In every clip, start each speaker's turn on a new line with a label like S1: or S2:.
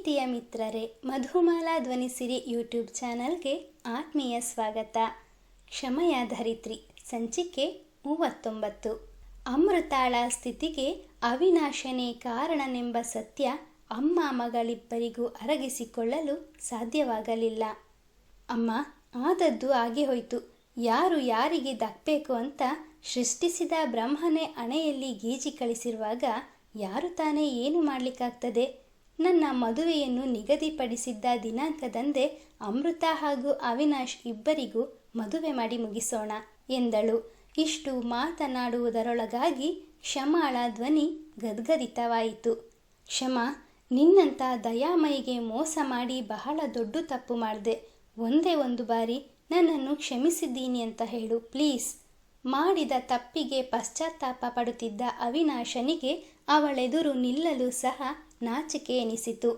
S1: ಪ್ರೀತಿಯ ಮಿತ್ರರೇ, ಮಧುಮಾಲಾ ಧ್ವನಿಸಿರಿ ಯೂಟ್ಯೂಬ್ ಚಾನಲ್ಗೆ ಆತ್ಮೀಯ ಸ್ವಾಗತ. ಕ್ಷಮಯ ಧರಿತ್ರಿ, ಸಂಚಿಕೆ ಮೂವತ್ತೊಂಬತ್ತು. ಅಮೃತಾಳ ಸ್ಥಿತಿಗೆ ಅವಿನಾಶನೇ ಕಾರಣನೆಂಬ ಸತ್ಯ ಅಮ್ಮ ಮಗಳಿಬ್ಬರಿಗೂ ಅರಗಿಸಿಕೊಳ್ಳಲು ಸಾಧ್ಯವಾಗಲಿಲ್ಲ. ಅಮ್ಮ, ಆದದ್ದು ಆಗಿ ಹೋಯಿತು. ಯಾರು ಯಾರಿಗೆ ದಕ್ಕಬೇಕು ಅಂತ ಸೃಷ್ಟಿಸಿದ ಬ್ರಹ್ಮನೇ ಅಣೆಯಲ್ಲಿ ಗೀಜಿ ಕಳಿಸಿರುವಾಗ ಯಾರು ತಾನೇ ಏನು ಮಾಡಲಿಕ್ಕಾಗ್ತದೆ? ನನ್ನ ಮದುವೆಯನ್ನು ನಿಗದಿಪಡಿಸಿದ್ದ ದಿನಾಂಕದಂದೇ ಅಮೃತ ಹಾಗೂ ಅವಿನಾಶ್ ಇಬ್ಬರಿಗೂ ಮದುವೆ ಮಾಡಿ ಮುಗಿಸೋಣ ಎಂದಳು. ಇಷ್ಟು ಮಾತನಾಡುವುದರೊಳಗಾಗಿ ಕ್ಷಮಾಳ ಧ್ವನಿ ಗದ್ಗದಿತವಾಯಿತು ಕ್ಷಮಾ, ನಿನ್ನಂಥ ದಯಾಮಯಿಗೆ ಮೋಸ ಮಾಡಿ ಬಹಳ ದೊಡ್ಡ ತಪ್ಪು ಮಾಡಿದೆ. ಒಂದೇ ಒಂದು ಬಾರಿ ನನ್ನನ್ನು ಕ್ಷಮಿಸಿದ್ದೀನಿ ಅಂತ ಹೇಳು, ಪ್ಲೀಸ್. ಮಾಡಿದ ತಪ್ಪಿಗೆ ಪಶ್ಚಾತ್ತಾಪ ಪಡುತ್ತಿದ್ದ ಅವಿನಾಶನಿಗೆ ಅವಳೆದುರು ನಿಲ್ಲಲು ಸಹ ನಾಚಿಕೆ ಎನಿಸಿತು.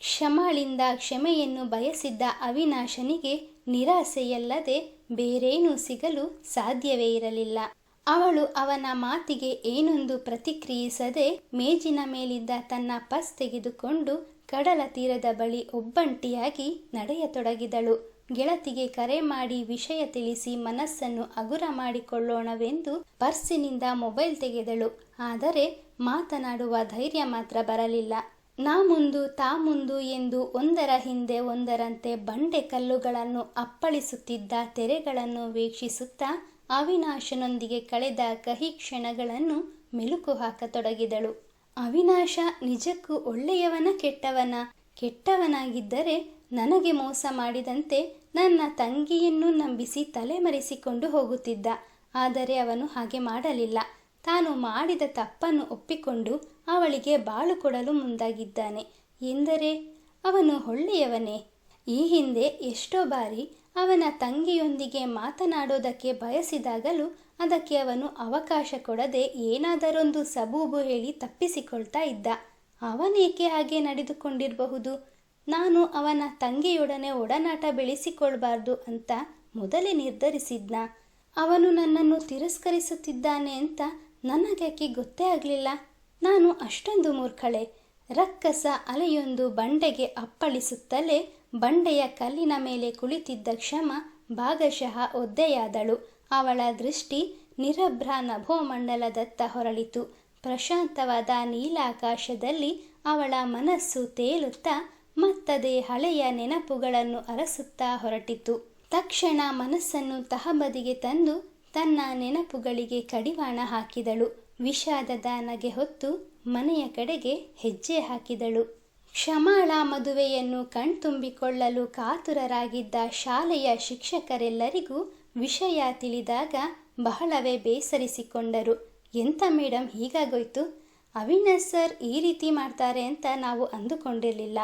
S1: ಕ್ಷಮಾಳಿಂದ ಕ್ಷಮೆಯನ್ನು ಬಯಸಿದ್ದ ಅವಿನಾಶನಿಗೆ ನಿರಾಸೆಯಲ್ಲದೆ ಬೇರೇನೂ ಸಿಗಲು ಸಾಧ್ಯವೇ ಇರಲಿಲ್ಲ. ಅವಳು ಅವನ ಮಾತಿಗೆ ಏನೊಂದು ಪ್ರತಿಕ್ರಿಯಿಸದೆ ಮೇಜಿನ ಮೇಲಿದ್ದ ತನ್ನ ಪಸ್ ತೆಗೆದುಕೊಂಡು ಕಡಲ ತೀರದ ಬಳಿ ಒಬ್ಬಂಟಿಯಾಗಿ ನಡೆಯತೊಡಗಿದಳು. ಗೆಳತಿಗೆ ಕರೆ ಮಾಡಿ ವಿಷಯ ತಿಳಿಸಿ ಮನಸ್ಸನ್ನು ಹಗುರ ಮಾಡಿಕೊಳ್ಳೋಣವೆಂದು ಪರ್ಸಿನಿಂದ ಮೊಬೈಲ್ ತೆಗೆದಳು. ಆದರೆ ಮಾತನಾಡುವ ಧೈರ್ಯ ಮಾತ್ರ ಬರಲಿಲ್ಲ. ನಾ ಮುಂದು, ತಾ ಮುಂದು ಎಂದು ಒಂದರ ಹಿಂದೆ ಒಂದರಂತೆ ಬಂಡೆ ಕಲ್ಲುಗಳನ್ನು ಅಪ್ಪಳಿಸುತ್ತಿದ್ದ ತೆರೆಗಳನ್ನು ವೀಕ್ಷಿಸುತ್ತಾ ಅವಿನಾಶನೊಂದಿಗೆ ಕಳೆದ ಕಹಿ ಕ್ಷಣಗಳನ್ನು ಮೆಲುಕು ಹಾಕತೊಡಗಿದಳು. ಅವಿನಾಶ, ನಿಜಕ್ಕೂ ಒಳ್ಳೆಯವನ ಕೆಟ್ಟವನ? ಕೆಟ್ಟವನಾಗಿದ್ದರೆ ನನಗೆ ಮೋಸ ಮಾಡಿದಂತೆ ನನ್ನ ತಂಗಿಯನ್ನು ನಂಬಿಸಿ ತಲೆಮರೆಸಿಕೊಂಡು ಹೋಗುತ್ತಿದ್ದ. ಆದರೆ ಅವನು ಹಾಗೆ ಮಾಡಲಿಲ್ಲ. ತಾನು ಮಾಡಿದ ತಪ್ಪನ್ನು ಒಪ್ಪಿಕೊಂಡು ಅವಳಿಗೆ ಬಾಳು ಕೊಡಲು ಮುಂದಾಗಿದ್ದಾನೆ. ಎಂದರೆ, ಅವನು ಒಳ್ಳೆಯವನೇ? ಈ ಹಿಂದೆ ಎಷ್ಟೋ ಬಾರಿ ಅವನ ತಂಗಿಯೊಂದಿಗೆ ಮಾತನಾಡೋದಕ್ಕೆ ಬಯಸಿದಾಗಲೂ ಅದಕ್ಕೆ ಅವನು ಅವಕಾಶ ಕೊಡದೆ ಏನಾದರೊಂದು ಸಬೂಬು ಹೇಳಿ ತಪ್ಪಿಸಿಕೊಳ್ತಾ ಇದ್ದ. ಅವನೇಕೆ ಹಾಗೆ ನಡೆದುಕೊಂಡಿರಬಹುದು? ನಾನು ಅವನ ತಂಗಿಯೊಡನೆ ಒಡನಾಟ ಬೆಳೆಸಿಕೊಳ್ಬಾರ್ದು ಅಂತ ಮೊದಲೇ ನಿರ್ಧರಿಸಿದ್ನ. ಅವನು ನನ್ನನ್ನು ತಿರಸ್ಕರಿಸುತ್ತಿದ್ದಾನೆ ಅಂತ ನನಗ್ಯಾಕೆ ಗೊತ್ತೇ ಆಗಲಿಲ್ಲ. ನಾನು ಅಷ್ಟೊಂದು ಮೂರ್ಖಳೆ. ರಕ್ಕಸ ಅಲೆಯೊಂದು ಬಂಡೆಗೆ ಅಪ್ಪಳಿಸುತ್ತಲೇ ಬಂಡೆಯ ಕಲ್ಲಿನ ಮೇಲೆ ಕುಳಿತಿದ್ದ ಕ್ಷಮ ಭಾಗಶಃ ಒದ್ದೆಯಾದಳು. ಅವಳ ದೃಷ್ಟಿ ನಿರಭ್ರ ನಭೋಮಂಡಲದತ್ತ ಹೊರಳಿತು. ಪ್ರಶಾಂತವಾದ ನೀಲಾಕಾಶದಲ್ಲಿ ಅವಳ ಮನಸ್ಸು ತೇಲುತ್ತಾ ಮತ್ತದೇ ಹಳೆಯ ನೆನಪುಗಳನ್ನು ಅರಸುತ್ತಾ ಹೊರಟಿತು. ತಕ್ಷಣ ಮನಸ್ಸನ್ನು ತಹಬದಿಗೆ ತಂದು ತನ್ನ ನೆನಪುಗಳಿಗೆ ಕಡಿವಾಣ ಹಾಕಿದಳು. ವಿಷಾದದ ನಗೆ ಹೊತ್ತು ಮನೆಯ ಕಡೆಗೆ ಹೆಜ್ಜೆ ಹಾಕಿದಳು. ಕ್ಷಮಾಳ ಮದುವೆಯನ್ನು ಕಣ್ತುಂಬಿಕೊಳ್ಳಲು ಕಾತುರರಾಗಿದ್ದ ಶಾಲೆಯ ಶಿಕ್ಷಕರೆಲ್ಲರಿಗೂ ವಿಷಯ ತಿಳಿದಾಗ ಬಹಳವೇ ಬೇಸರಿಸಿಕೊಂಡರು. ಎಂತ ಮೇಡಮ್ ಹೀಗಾಗೋಯ್ತು? ಅವಿನಾಶ್ ಸರ್ ಈ ರೀತಿ ಮಾಡ್ತಾರೆ ಅಂತ ನಾವು ಅಂದುಕೊಂಡಿರಲಿಲ್ಲ.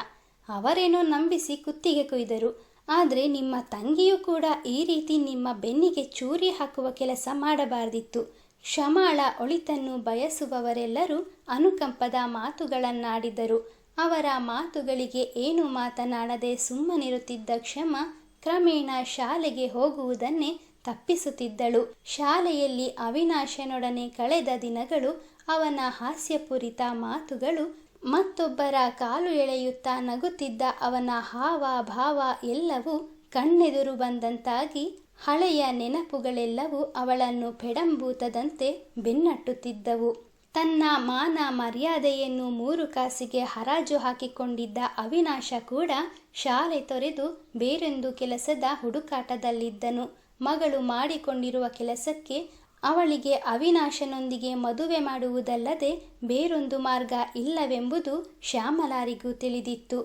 S1: ಅವರೇನೋ ನಂಬಿಸಿ ಕುತ್ತಿಗೆ ಕೊಯ್ದರು. ಆದರೆ ನಿಮ್ಮ ತಂಗಿಯೂ ಕೂಡ ಈ ರೀತಿ ನಿಮ್ಮ ಬೆನ್ನಿಗೆ ಚೂರಿ ಹಾಕುವ ಕೆಲಸ ಮಾಡಬಾರ್ದಿತ್ತು. ಕ್ಷಮಾಳ ಒಳಿತನ್ನು ಬಯಸುವವರೆಲ್ಲರೂ ಅನುಕಂಪದ ಮಾತುಗಳನ್ನಾಡಿದರು. ಅವರ ಮಾತುಗಳಿಗೆ ಏನು ಮಾತನಾಡದೆ ಸುಮ್ಮನಿರುತ್ತಿದ್ದ ಕ್ಷಮ ಕ್ರಮೇಣ ಶಾಲೆಗೆ ಹೋಗುವುದನ್ನೇ ತಪ್ಪಿಸುತ್ತಿದ್ದಳು. ಶಾಲೆಯಲ್ಲಿ ಅವಿನಾಶನೊಡನೆ ಕಳೆದ ದಿನಗಳು ಅವನ ಹಾಸ್ಯಪೂರಿತ ಮಾತುಗಳು ಮತ್ತೊಬ್ಬರ ಕಾಲು ಎಳೆಯುತ್ತಾ ನಗುತ್ತಿದ್ದ ಅವನ ಹಾವ ಭಾವ ಎಲ್ಲವೂ ಕಣ್ಣೆದುರು ಬಂದಂತಾಗಿ ಹಳೆಯ ನೆನಪುಗಳೆಲ್ಲವೂ ಅವಳನ್ನು ಪೆಡಂಬೂತದಂತೆ ಬೆನ್ನಟ್ಟುತ್ತಿದ್ದವು. ತನ್ನ ಮಾನ ಮರ್ಯಾದೆಯನ್ನು ಮೂರು ಕಾಸಿಗೆ ಹರಾಜು ಹಾಕಿಕೊಂಡಿದ್ದ ಅವಿನಾಶ ಕೂಡ ಶಾಲೆ ತೊರೆದು ಬೇರೊಂದು ಕೆಲಸದ ಹುಡುಕಾಟದಲ್ಲಿದ್ದನು. ಮಗಳು ಮಾಡಿಕೊಂಡಿರುವ ಕೆಲಸಕ್ಕೆ ಅವಳಿಗೆ ಅವಿನಾಶನೊಂದಿಗೆ ಮದುವೆ ಮಾಡುವುದಲ್ಲದೆ ಬೇರೊಂದು ಮಾರ್ಗ ಇಲ್ಲವೆಂಬುದು ಶ್ಯಾಮಲಾರಿಗೂ ತಿಳಿದಿತ್ತು.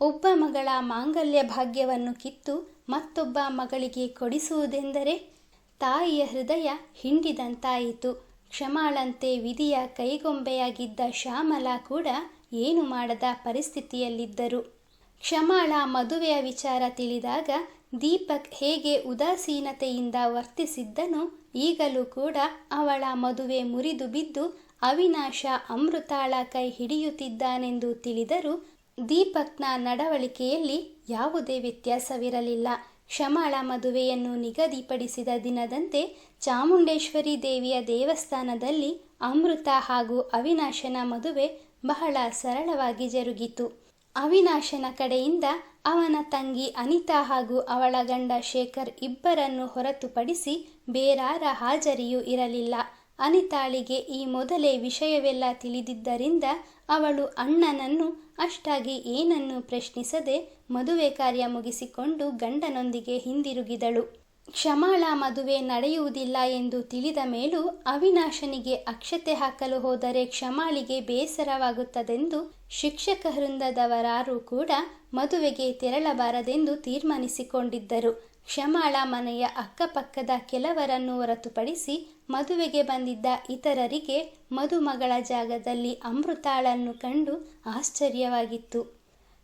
S1: ಒಬ್ಬ ಮಗಳ ಮಾಂಗಲ್ಯ ಭಾಗ್ಯವನ್ನು ಕಿತ್ತು ಮತ್ತೊಬ್ಬ ಮಗಳಿಗೆ ಕೊಡಿಸುವುದೆಂದರೆ ತಾಯಿಯ ಹೃದಯ ಹಿಂಡಿದಂತಾಯಿತು. ಕ್ಷಮಾಳಂತೆ ವಿಧಿಯ ಕೈಗೊಂಬೆಯಾಗಿದ್ದ ಶ್ಯಾಮಲ ಕೂಡ ಏನು ಮಾಡದ ಪರಿಸ್ಥಿತಿಯಲ್ಲಿದ್ದರು. ಕ್ಷಮಾಳ ಮದುವೆಯ ವಿಚಾರ ತಿಳಿದಾಗ ದೀಪಕ್ ಹೇಗೆ ಉದಾಸೀನತೆಯಿಂದ ವರ್ತಿಸಿದ್ದನೋ ಈಗಲೂ ಕೂಡ ಅವಳ ಮದುವೆ ಮುರಿದು ಬಿದ್ದು ಅವಿನಾಶ ಅಮೃತಾಳ ಕೈ ಹಿಡಿಯುತ್ತಿದ್ದಾನೆಂದು ತಿಳಿದರೂ ದೀಪಕ್ನ ನಡವಳಿಕೆಯಲ್ಲಿ ಯಾವುದೇ ವ್ಯತ್ಯಾಸವಿರಲಿಲ್ಲ. ಕ್ಷಮಾಳ ಮದುವೆಯನ್ನು ನಿಗದಿಪಡಿಸಿದ ದಿನದಂತೆ ಚಾಮುಂಡೇಶ್ವರಿ ದೇವಿಯ ದೇವಸ್ಥಾನದಲ್ಲಿ ಅಮೃತ ಹಾಗೂ ಅವಿನಾಶನ ಮದುವೆ ಬಹಳ ಸರಳವಾಗಿ ಜರುಗಿತು. ಅವಿನಾಶನ ಕಡೆಯಿಂದ ಅವನ ತಂಗಿ ಅನಿತಾ ಹಾಗೂ ಅವಳ ಗಂಡ ಶೇಖರ್ ಇಬ್ಬರನ್ನು ಹೊರತುಪಡಿಸಿ ಬೇರಾರ ಹಾಜರಿಯೂ ಇರಲಿಲ್ಲ. ಅನಿತಾಳಿಗೆ ಈ ಮೊದಲೇ ವಿಷಯವೆಲ್ಲ ತಿಳಿದಿದ್ದರಿಂದ ಅವಳು ಅಣ್ಣನನ್ನು ಅಷ್ಟಾಗಿ ಏನನ್ನು ಪ್ರಶ್ನಿಸದೆ ಮದುವೆ ಕಾರ್ಯ ಮುಗಿಸಿಕೊಂಡು ಗಂಡನೊಂದಿಗೆ ಹಿಂದಿರುಗಿದಳು. ಕ್ಷಮಾಳ ಮದುವೆ ನಡೆಯುವುದಿಲ್ಲ ಎಂದು ತಿಳಿದ ಮೇಲೂ ಅವಿನಾಶನಿಗೆ ಅಕ್ಷತೆ ಹಾಕಲು ಹೋದರೆ ಕ್ಷಮಾಳಿಗೆ ಬೇಸರವಾಗುತ್ತದೆಂದು ಶಿಕ್ಷಕ ವೃಂದದವರಾರೂ ಕೂಡ ಮದುವೆಗೆ ತೆರಳಬಾರದೆಂದು ತೀರ್ಮಾನಿಸಿಕೊಂಡಿದ್ದರು. ಕ್ಷಮಾಳ ಮನೆಯ ಅಕ್ಕಪಕ್ಕದ ಕೆಲವರನ್ನು ಹೊರತುಪಡಿಸಿ ಮದುವೆಗೆ ಬಂದಿದ್ದ ಇತರರಿಗೆ ಮದುಮಗಳ ಜಾಗದಲ್ಲಿ ಅಮೃತಾಳನ್ನು ಕಂಡು ಆಶ್ಚರ್ಯವಾಗಿತ್ತು.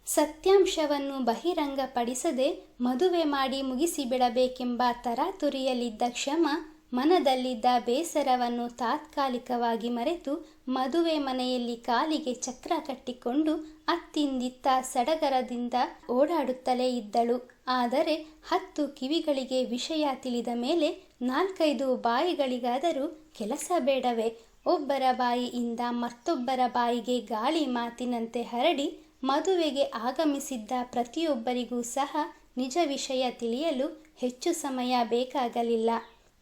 S1: ಸತ್ಯಾಂಶವನ್ನು ಬಹಿರಂಗಪಡಿಸದೆ ಮದುವೆ ಮಾಡಿ ಮುಗಿಸಿಬಿಡಬೇಕೆಂಬ ತರಾತುರಿಯಲ್ಲಿದ್ದ ಕ್ಷಮ, ಮನದಲ್ಲಿದ್ದ ಬೇಸರವನ್ನು ತಾತ್ಕಾಲಿಕವಾಗಿ ಮರೆತು ಮದುವೆ ಮನೆಯಲ್ಲಿ ಕಾಲಿಗೆ ಚಕ್ರ ಕಟ್ಟಿಕೊಂಡು ಅತ್ತಿಂದಿತ್ತ ಸಡಗರದಿಂದ ಓಡಾಡುತ್ತಲೇ ಇದ್ದಳು. ಆದರೆ ಹತ್ತು ಕಿವಿಗಳಿಗೆ ವಿಷಯ ತಿಳಿದ ಮೇಲೆ ನಾಲ್ಕೈದು ಬಾಯಿಗಳಿಗಾದರೂ ಕೆಲಸ ಬೇಡವೇ? ಒಬ್ಬರ ಬಾಯಿಯಿಂದ ಮತ್ತೊಬ್ಬರ ಬಾಯಿಗೆ ಗಾಳಿ ಮಾತಿನಂತೆ ಹರಡಿ ಮದುವೆಗೆ ಆಗಮಿಸಿದ್ದ ಪ್ರತಿಯೊಬ್ಬರಿಗೂ ಸಹ ನಿಜ ವಿಷಯ ತಿಳಿಯಲು ಹೆಚ್ಚು ಸಮಯ ಬೇಕಾಗಲಿಲ್ಲ.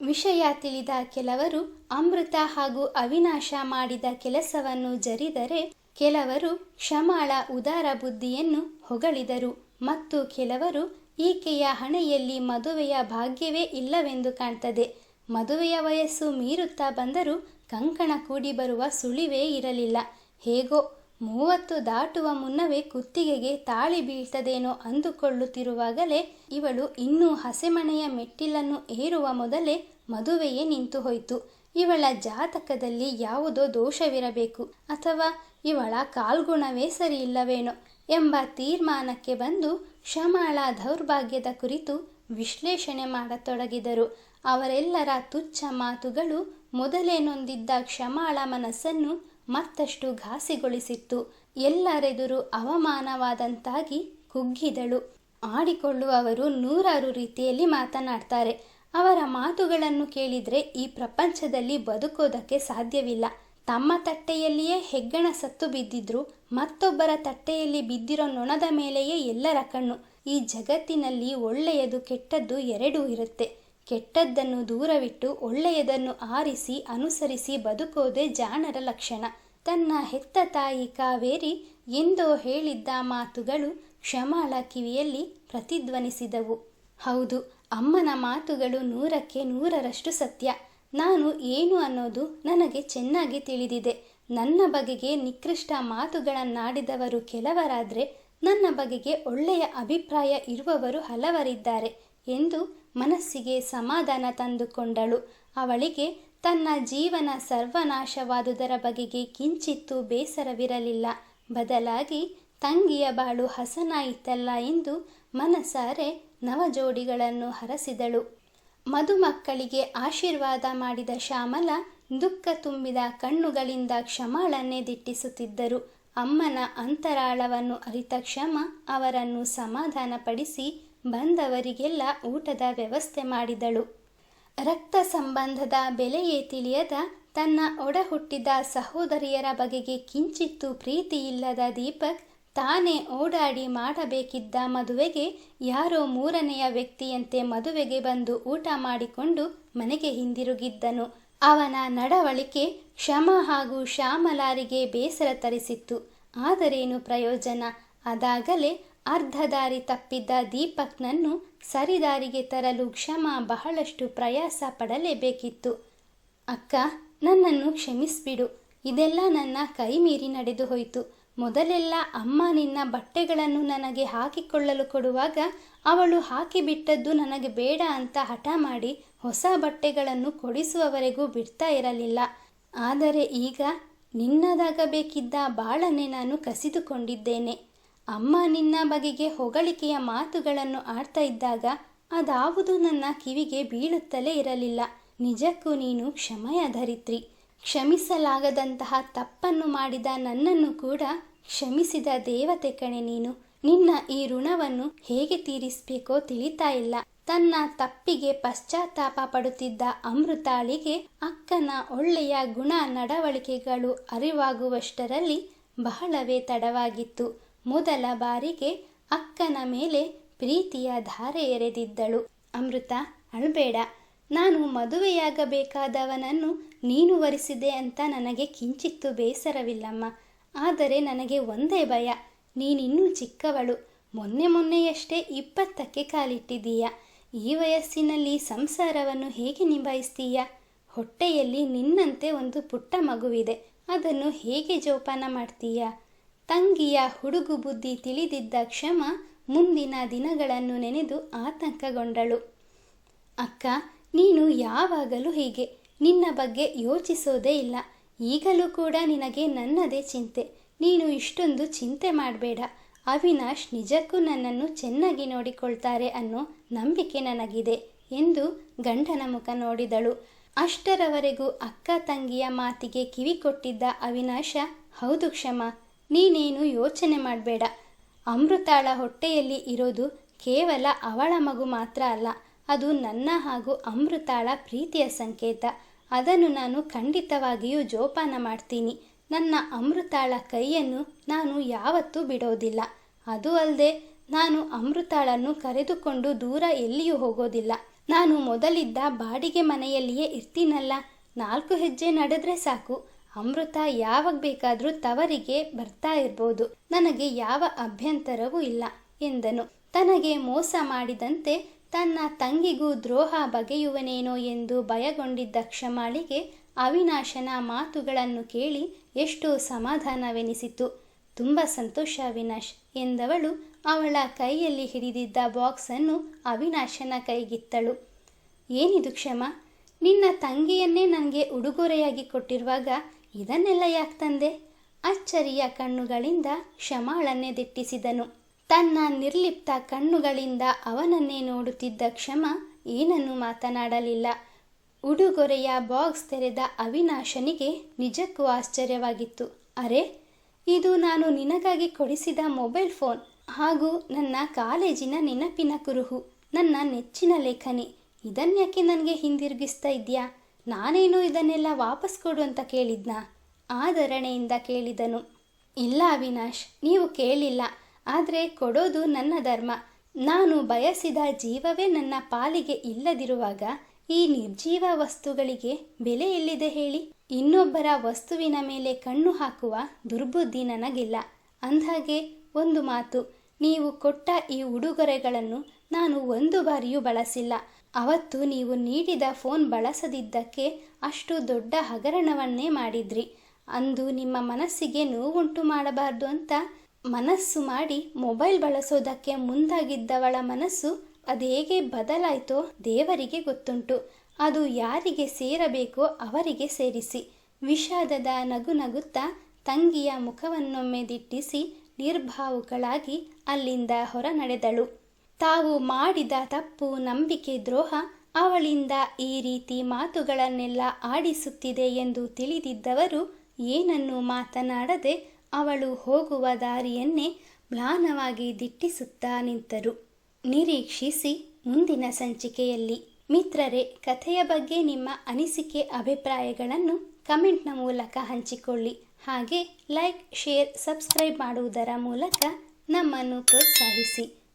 S1: ವಿಷಯ ತಿಳಿದ ಕೆಲವರು ಅಮೃತ ಹಾಗೂ ಅವಿನಾಶ ಮಾಡಿದ ಕೆಲಸವನ್ನು ಜರಿದರೆ ಕೆಲವರು ಕ್ಷಮಾಳ ಉದಾರ ಬುದ್ಧಿಯನ್ನು ಹೊಗಳಿದರು ಮತ್ತು ಕೆಲವರು ಈಕೆಯ ಹಣೆಯಲ್ಲಿ ಮದುವೆಯ ಭಾಗ್ಯವೇ ಇಲ್ಲವೆಂದು ಕಾಣ್ತದೆ. ಮದುವೆಯ ವಯಸ್ಸು ಮೀರುತ್ತಾ ಬಂದರೂ ಕಂಕಣ ಕೂಡಿ ಬರುವ ಸುಳಿವೇ ಇರಲಿಲ್ಲ. ಹೇಗೋ ಮೂವತ್ತು ದಾಟುವ ಮುನ್ನವೇ ಕುತ್ತಿಗೆಗೆ ತಾಳಿ ಬೀಳ್ತದೇನೋ ಅಂದುಕೊಳ್ಳುತ್ತಿರುವಾಗಲೇ ಇವಳು ಇನ್ನೂ ಹಸೆಮಣೆಯ ಮೆಟ್ಟಿಲನ್ನು ಏರುವ ಮೊದಲೇ ಮದುವೆಯೇ ನಿಂತು ಹೋಯಿತು. ಇವಳ ಜಾತಕದಲ್ಲಿ ಯಾವುದೋ ದೋಷವಿರಬೇಕು ಅಥವಾ ಇವಳ ಕಾಲ್ಗುಣವೇ ಸರಿಯಿಲ್ಲವೇನೋ ಎಂಬ ತೀರ್ಮಾನಕ್ಕೆ ಬಂದು ಕ್ಷಮಾಳ ದೌರ್ಭಾಗ್ಯದ ಕುರಿತು ವಿಶ್ಲೇಷಣೆ ಮಾಡತೊಡಗಿದರು. ಅವರೆಲ್ಲರ ತುಚ್ಛ ಮಾತುಗಳು ಮೊದಲೇ ನೊಂದಿದ್ದ ಕ್ಷಮಾಳ ಮನಸ್ಸನ್ನು ಮತ್ತಷ್ಟು ಘಾಸಿಗೊಳಿಸಿತ್ತು. ಎಲ್ಲರೆದುರು ಅವಮಾನವಾದಂತಾಗಿ ಕುಗ್ಗಿದಳು. ಆಡಿಕೊಳ್ಳುವವರು ನೂರಾರು ರೀತಿಯಲ್ಲಿ ಮಾತನಾಡ್ತಾರೆ. ಅವರ ಮಾತುಗಳನ್ನು ಕೇಳಿದರೆ ಈ ಪ್ರಪಂಚದಲ್ಲಿ ಬದುಕೋದಕ್ಕೆ ಸಾಧ್ಯವಿಲ್ಲ. ತಮ್ಮ ತಟ್ಟೆಯಲ್ಲಿಯೇ ಹೆಗ್ಗಣ ಸತ್ತು ಬಿದ್ದಿದ್ರು, ಮತ್ತೊಬ್ಬರ ತಟ್ಟೆಯಲ್ಲಿ ಬಿದ್ದಿರೋ ನೊಣದ ಮೇಲೆಯೇ ಎಲ್ಲರ ಕಣ್ಣು. ಈ ಜಗತ್ತಿನಲ್ಲಿ ಒಳ್ಳೆಯದು ಕೆಟ್ಟದ್ದು ಎರಡೂ ಇರುತ್ತೆ. ಕೆಟ್ಟದ್ದನ್ನು ದೂರವಿಟ್ಟು ಒಳ್ಳೆಯದನ್ನು ಆರಿಸಿ ಅನುಸರಿಸಿ ಬದುಕೋದೇ ಜಾಣರ ಲಕ್ಷಣ. ತನ್ನ ಹೆತ್ತ ತಾಯಿ ಕಾವೇರಿ ಎಂದೋ ಹೇಳಿದ್ದ ಮಾತುಗಳು ಕ್ಷಮಾಳ ಕಿವಿಯಲ್ಲಿ ಪ್ರತಿಧ್ವನಿಸಿದವು. ಹೌದು, ಅಮ್ಮನ ಮಾತುಗಳು ನೂರಕ್ಕೆ ನೂರರಷ್ಟು ಸತ್ಯ. ನಾನು ಏನು ಅನ್ನೋದು ನನಗೆ ಚೆನ್ನಾಗಿ ತಿಳಿದಿದೆ. ನನ್ನ ಬಗೆಗೆ ನಿಕೃಷ್ಟ ಮಾತುಗಳನ್ನಾಡಿದವರು ಕೆಲವರಾದರೆ ನನ್ನ ಬಗೆಗೆ ಒಳ್ಳೆಯ ಅಭಿಪ್ರಾಯ ಇರುವವರು ಹಲವರಿದ್ದಾರೆ ಎಂದು ಮನಸ್ಸಿಗೆ ಸಮಾಧಾನ ತಂದುಕೊಂಡಳು. ಅವಳಿಗೆ ತನ್ನ ಜೀವನ ಸರ್ವನಾಶವಾದುದರ ಬಗೆಗೆ ಕಿಂಚಿತ್ತೂ ಬೇಸರವಿರಲಿಲ್ಲ. ಬದಲಾಗಿ ತಂಗಿಯ ಬಾಳು ಹಸನಾಯಿತಲ್ಲ ಎಂದು ಮನಸಾರೆ ನವಜೋಡಿಗಳನ್ನು ಹರಸಿದಳು. ಮದುಮಕ್ಕಳಿಗೆ ಆಶೀರ್ವಾದ ಮಾಡಿದ ಶ್ಯಾಮಲ ದುಃಖ ತುಂಬಿದ ಕಣ್ಣುಗಳಿಂದ ಕ್ಷಮಾಳನ್ನೇ ದಿಟ್ಟಿಸುತ್ತಿದ್ದರು. ಅಮ್ಮನ ಅಂತರಾಳವನ್ನು ಅರಿತ ಕ್ಷಮ ಅವರನ್ನು ಸಮಾಧಾನಪಡಿಸಿ ಬಂದವರಿಗೆಲ್ಲ ಊಟದ ವ್ಯವಸ್ಥೆ ಮಾಡಿದಳು. ರಕ್ತ ಸಂಬಂಧದ ಬೆಲೆಯೇ ತಿಳಿಯದ ತನ್ನ ಒಡಹುಟ್ಟಿದ ಸಹೋದರಿಯರ ಬಗೆಗೆ ಕಿಂಚಿತ್ತೂ ಪ್ರೀತಿಯಿಲ್ಲದ ದೀಪಕ್ ತಾನೇ ಓಡಾಡಿ ಮಾಡಬೇಕಿದ್ದ ಮದುವೆಗೆ ಯಾರೋ ಮೂರನೆಯ ವ್ಯಕ್ತಿಯಂತೆ ಮದುವೆಗೆ ಬಂದು ಊಟ ಮಾಡಿಕೊಂಡು ಮನೆಗೆ ಹಿಂದಿರುಗಿದ್ದನು. ಅವನ ನಡವಳಿಕೆ ಕ್ಷಮ ಹಾಗೂ ಶ್ಯಾಮಲಾರಿಗೆ ಬೇಸರ ತರಿಸಿತ್ತು. ಆದರೇನು ಪ್ರಯೋಜನ? ಅದಾಗಲೇ ಅರ್ಧ ದಾರಿ ತಪ್ಪಿದ್ದ ದೀಪಕ್ನನ್ನು ಸರಿದಾರಿಗೆ ತರಲು ಕ್ಷಮ ಬಹಳಷ್ಟು ಪ್ರಯಾಸ ಪಡಲೇಬೇಕಿತ್ತು. ಅಕ್ಕ, ನನ್ನನ್ನು ಕ್ಷಮಿಸಿಬಿಡು. ಇದೆಲ್ಲ ನನ್ನ ಕೈ ಮೀರಿ ನಡೆದು ಹೋಯಿತು. ಮೊದಲೆಲ್ಲ ಅಮ್ಮ ನಿನ್ನ ಬಟ್ಟೆಗಳನ್ನು ನನಗೆ ಹಾಕಿಕೊಳ್ಳಲು ಕೊಡುವಾಗ ಅವಳು ಹಾಕಿಬಿಟ್ಟದ್ದು ನನಗೆ ಬೇಡ ಅಂತ ಹಠ ಮಾಡಿ ಹೊಸ ಬಟ್ಟೆಗಳನ್ನು ಕೊಡಿಸುವವರೆಗೂ ಬಿಡ್ತಾ ಇರಲಿಲ್ಲ. ಆದರೆ ಈಗ ನಿನ್ನದಾಗಬೇಕಿದ್ದ ಬಾಳನ್ನೇ ನಾನು ಕಸಿದುಕೊಂಡಿದ್ದೇನೆ. ಅಮ್ಮ ನಿನ್ನ ಬಗೆಗೆ ಹೊಗಳಿಕೆಯ ಮಾತುಗಳನ್ನು ಆಡ್ತಾ ಇದ್ದಾಗ ಅದಾವುದು ನನ್ನ ಕಿವಿಗೆ ಬೀಳುತ್ತಲೇ ಇರಲಿಲ್ಲ. ನಿಜಕ್ಕೂ ನೀನು ಕ್ಷಮೆಯ ಧರಿತ್ರಿ. ಕ್ಷಮಿಸಲಾಗದಂತಹ ತಪ್ಪನ್ನು ಮಾಡಿದ ನನ್ನನ್ನು ಕೂಡ ಕ್ಷಮಿಸಿದ ದೇವತೆ ಕಣೆ ನೀನು. ನಿನ್ನ ಈ ಋಣವನ್ನು ಹೇಗೆ ತೀರಿಸಬೇಕೋ ತಿಳಿತಾ ಇಲ್ಲ. ತನ್ನ ತಪ್ಪಿಗೆ ಪಶ್ಚಾತ್ತಾಪ ಪಡುತ್ತಿದ್ದ ಅಮೃತಾಳಿಗೆ ಅಕ್ಕನ ಒಳ್ಳೆಯ ಗುಣ, ನಡವಳಿಕೆಗಳು ಅರಿವಾಗುವಷ್ಟರಲ್ಲಿ ಬಹಳವೇ ತಡವಾಗಿತ್ತು. ಮೊದಲ ಬಾರಿಗೆ ಅಕ್ಕನ ಮೇಲೆ ಪ್ರೀತಿಯ ಧಾರೆ ಎರೆದಿದ್ದಳು. ಅಮೃತ, ಅಳ್ಬೇಡ, ನಾನು ಮದುವೆಯಾಗಬೇಕಾದವನನ್ನು ನೀನು ವರಿಸಿದೆ ಅಂತ ನನಗೆ ಕಿಂಚಿತ್ತು ಬೇಸರವಿಲ್ಲಮ್ಮ. ಆದರೆ ನನಗೆ ಒಂದೇ ಭಯ, ನೀನಿನ್ನೂ ಚಿಕ್ಕವಳು. ಮೊನ್ನೆ ಮೊನ್ನೆಯಷ್ಟೇ ಇಪ್ಪತ್ತಕ್ಕೆ ಕಾಲಿಟ್ಟಿದ್ದೀಯ? ಈ ವಯಸ್ಸಿನಲ್ಲಿ ಸಂಸಾರವನ್ನು ಹೇಗೆ ನಿಭಾಯಿಸ್ತೀಯ? ಹೊಟ್ಟೆಯಲ್ಲಿ ನಿನ್ನಂತೆ ಒಂದು ಪುಟ್ಟ ಮಗುವಿದೆ, ಅದನ್ನು ಹೇಗೆ ಜೋಪಾನ ಮಾಡ್ತೀಯ? ತಂಗಿಯ ಹುಡುಗು ಬುದ್ಧಿ ತಿಳಿದಿದ್ದ ಕ್ಷಮ ಮುಂದಿನ ದಿನಗಳನ್ನು ನೆನೆದು ಆತಂಕಗೊಂಡಳು. ಅಕ್ಕ, ನೀನು ಯಾವಾಗಲೂ ಹೀಗೆ. ನಿನ್ನ ಬಗ್ಗೆ ಯೋಚಿಸೋದೇ ಇಲ್ಲ. ಈಗಲೂ ಕೂಡ ನಿನಗೆ ನನ್ನದೇ ಚಿಂತೆ. ನೀನು ಇಷ್ಟೊಂದು ಚಿಂತೆ ಮಾಡಬೇಡ. ಅವಿನಾಶ್ ನಿಜಕ್ಕೂ ನನ್ನನ್ನು ಚೆನ್ನಾಗಿ ನೋಡಿಕೊಳ್ತಾರೆ ಅನ್ನೋ ನಂಬಿಕೆ ನನಗಿದೆ ಎಂದು ಗಂಡನ ಮುಖ ನೋಡಿದಳು. ಅಷ್ಟರವರೆಗೂ ಅಕ್ಕ ತಂಗಿಯ ಮಾತಿಗೆ ಕಿವಿ ಕೊಟ್ಟಿದ್ದ ಅವಿನಾಶ, ಹೌದು ಕ್ಷಮ ನೀನೇನು ಯೋಚನೆ ಮಾಡಬೇಡ. ಅಮೃತಾಳ ಹೊಟ್ಟೆಯಲ್ಲಿ ಇರೋದು ಕೇವಲ ಅವಳ ಮಗು ಮಾತ್ರ ಅಲ್ಲ, ಅದು ನನ್ನ ಹಾಗೂ ಅಮೃತಾಳ ಪ್ರೀತಿಯ ಸಂಕೇತ. ಅದನ್ನು ನಾನು ಖಂಡಿತವಾಗಿಯೂ ಜೋಪಾನ ಮಾಡ್ತೀನಿ. ನನ್ನ ಅಮೃತಾಳ ಕೈಯನ್ನು ನಾನು ಯಾವತ್ತೂ ಬಿಡೋದಿಲ್ಲ. ಅದು ಅಲ್ಲದೆ, ನಾನು ಅಮೃತಾಳನ್ನು ಕರೆದುಕೊಂಡು ದೂರ ಎಲ್ಲಿಯೂ ಹೋಗೋದಿಲ್ಲ. ನಾನು ಮೊದಲಿದ್ದ ಬಾಡಿಗೆ ಮನೆಯಲ್ಲಿಯೇ ಇರ್ತೀನಲ್ಲ, ನಾಲ್ಕು ಹೆಜ್ಜೆ ನಡೆದ್ರೆ ಸಾಕು. ಅಮೃತ ಯಾವಾಗ ಬೇಕಾದರೂ ತವರಿಗೆ ಬರ್ತಾ ಇರ್ಬೋದು. ನನಗೆ ಯಾವ ಅಭ್ಯಂತರವೂ ಇಲ್ಲ, ಎಂದನು. ತನಗೆ ಮೋಸ ಮಾಡಿದಂತೆ ತನ್ನ ತಂಗಿಗೂ ದ್ರೋಹ ಬಗೆಯುವನೇನೋ ಎಂದು ಭಯಗೊಂಡಿದ್ದ ಕ್ಷಮಾಳಿಗೆ ಅವಿನಾಶನ ಮಾತುಗಳನ್ನು ಕೇಳಿ ಎಷ್ಟು ಸಮಾಧಾನವೆನಿಸಿತು. ತುಂಬ ಸಂತೋಷ ಅವಿನಾಶ್, ಎಂದವಳು ಅವಳ ಕೈಯಲ್ಲಿ ಹಿಡಿದಿದ್ದ ಬಾಕ್ಸನ್ನು ಅವಿನಾಶನ ಕೈಗಿತ್ತಳು. ಏನಿದು ಕ್ಷಮ? ನಿನ್ನ ತಂಗಿಯನ್ನೇ ನನಗೆ ಉಡುಗೊರೆಯಾಗಿ ಕೊಟ್ಟಿರುವಾಗ ಇದನ್ನೆಲ್ಲ ಯಾಕೆ ತಂದೆ? ಅಚ್ಚರಿಯ ಕಣ್ಣುಗಳಿಂದ ಕ್ಷಮಾಳನ್ನೇ ದಿಟ್ಟಿಸಿದನು ತನ್ನ ನಿರ್ಲಿಪ್ತ ಕಣ್ಣುಗಳಿಂದ ಅವನನ್ನೇ ನೋಡುತ್ತಿದ್ದ ಕ್ಷಮ ಏನನ್ನು ಮಾತನಾಡಲಿಲ್ಲ. ಉಡುಗೊರೆಯ ಬಾಕ್ಸ್ ತೆರೆದ ಅವಿನಾಶನಿಗೆ ನಿಜಕ್ಕೂ ಆಶ್ಚರ್ಯವಾಗಿತ್ತು. ಅರೆ, ಇದು ನಾನು ನಿನಗಾಗಿ ಕೊಡಿಸಿದ ಮೊಬೈಲ್ ಫೋನ್ ಹಾಗೂ ನನ್ನ ಕಾಲೇಜಿನ ನೆನಪಿನ ಕುರುಹು, ನನ್ನ ನೆಚ್ಚಿನ ಲೇಖನಿ. ಇದನ್ಯಾಕೆ ನನಗೆ ಹಿಂದಿರುಗಿಸ್ತಾ ಇದೆಯಾ? ನಾನೇನು ಇದನ್ನೆಲ್ಲ ವಾಪಸ್ ಕೊಡು ಅಂತ ಕೇಳಿದ್ನಾ? ಆದರಣೆಯಿಂದ ಕೇಳಿದನು. ಇಲ್ಲ ಅವಿನಾಶ್, ನೀವು ಕೇಳಿಲ್ಲ. ಆದರೆ ಕೊಡೋದು ನನ್ನ ಧರ್ಮ. ನಾನು ಬಯಸಿದ ಜೀವವೇ ನನ್ನ ಪಾಲಿಗೆ ಇಲ್ಲದಿರುವಾಗ ಈ ನಿರ್ಜೀವ ವಸ್ತುಗಳಿಗೆ ಬೆಲೆ ಎಲ್ಲಿದೆ ಹೇಳಿ? ಇನ್ನೊಬ್ಬರ ವಸ್ತುವಿನ ಮೇಲೆ ಕಣ್ಣು ಹಾಕುವ ದುರ್ಬುದ್ಧಿ ನನಗಿಲ್ಲ. ಅಂದಾಗೆ ಒಂದು ಮಾತು, ನೀವು ಕೊಟ್ಟ ಈ ಉಡುಗೊರೆಗಳನ್ನು ನಾನು ಒಂದು ಬಾರಿಯೂ ಬಳಸಿಲ್ಲ. ಅವತ್ತು ನೀವು ನೀಡಿದ ಫೋನ್ ಬಳಸದಿದ್ದಕ್ಕೆ ಅಷ್ಟು ದೊಡ್ಡ ಹಗರಣವನ್ನೇ ಮಾಡಿದ್ರಿ. ಅಂದು ನಿಮ್ಮ ಮನಸ್ಸಿಗೆ ನೋವುಂಟು ಮಾಡಬಾರ್ದು ಅಂತ ಮನಸ್ಸು ಮಾಡಿ ಮೊಬೈಲ್ ಬಳಸೋದಕ್ಕೆ ಮುಂದಾಗಿದ್ದವಳ ಮನಸ್ಸು ಅದೇಗೆ ಬದಲಾಯಿತೋ ದೇವರಿಗೆ ಗೊತ್ತುಂಟು. ಅದು ಯಾರಿಗೆ ಸೇರಬೇಕೋ ಅವರಿಗೆ ಸೇರಿಸಿ. ವಿಷಾದದ ನಗು ನಗುತ್ತಾ ತಂಗಿಯ ಮುಖವನ್ನೊಮ್ಮೆ ದಿಟ್ಟಿಸಿ ನಿರ್ಭಾವುಗಳಾಗಿ ಅಲ್ಲಿಂದ ಹೊರ ನಡೆದಳು ತಾವು ಮಾಡಿದ ತಪ್ಪು, ನಂಬಿಕೆ, ದ್ರೋಹ ಅವಳಿಂದ ಈ ರೀತಿ ಮಾತುಗಳನ್ನೆಲ್ಲ ಆಡಿಸುತ್ತಿದೆ ಎಂದು ತಿಳಿದಿದ್ದವರು ಏನನ್ನು ಮಾತನಾಡದೆ ಅವಳು ಹೋಗುವ ದಾರಿಯನ್ನೇ ಮ್ಲಾನವಾಗಿ ದಿಟ್ಟಿಸುತ್ತಾ ನಿಂತರು. ನಿರೀಕ್ಷಿಸಿ ಮುಂದಿನ ಸಂಚಿಕೆಯಲ್ಲಿ. ಮಿತ್ರರೇ, ಕಥೆಯ ಬಗ್ಗೆ ನಿಮ್ಮ ಅನಿಸಿಕೆ, ಅಭಿಪ್ರಾಯಗಳನ್ನು ಕಮೆಂಟ್ನ ಮೂಲಕ ಹಂಚಿಕೊಳ್ಳಿ. ಹಾಗೆ ಲೈಕ್, ಶೇರ್, ಸಬ್ಸ್ಕ್ರೈಬ್ ಮಾಡುವುದರ ಮೂಲಕ ನಮ್ಮನ್ನು ಪ್ರೋತ್ಸಾಹಿಸಿ.